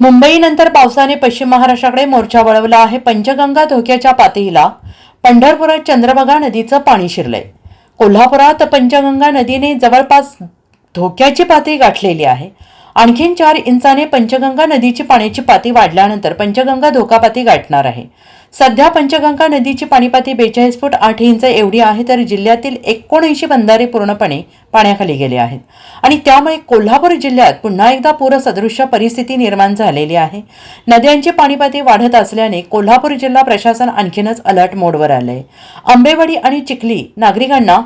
मुंबईनंतर पावसाने पश्चिम महाराष्ट्राकडे मोर्चा वळवला आहे. पंचगंगा धोक्याच्या पातळीला पंढरपुरात चंद्रभागा नदीचं पाणी शिरलंय. कोल्हापुरात पंचगंगा नदीने जवळपास धोक्याची पातळी गाठलेली आहे. आणखीन चार इंचाने पंचगंगा नदीची पाण्याची पाती वाढल्यानंतर पंचगंगा धोकापाती गाठणार आहे. सध्या पंचगंगा नदीची पाणीपाती बेचाळीस फूट आठ इंच एवढी आहे तर जिल्ह्यातील एकोणऐंशी बंधारे पूर्णपणे पाण्याखाली गेले आहेत. आणि त्यामुळे कोल्हापूर जिल्ह्यात पुन्हा एकदा पूरसदृश्य परिस्थिती निर्माण झालेली आहे. नद्यांची पाणीपाती वाढत असल्याने कोल्हापूर जिल्हा प्रशासन आणखीनच अलर्ट मोडवर आलंय. आंबेवाडी आणि चिखली नागरिकांना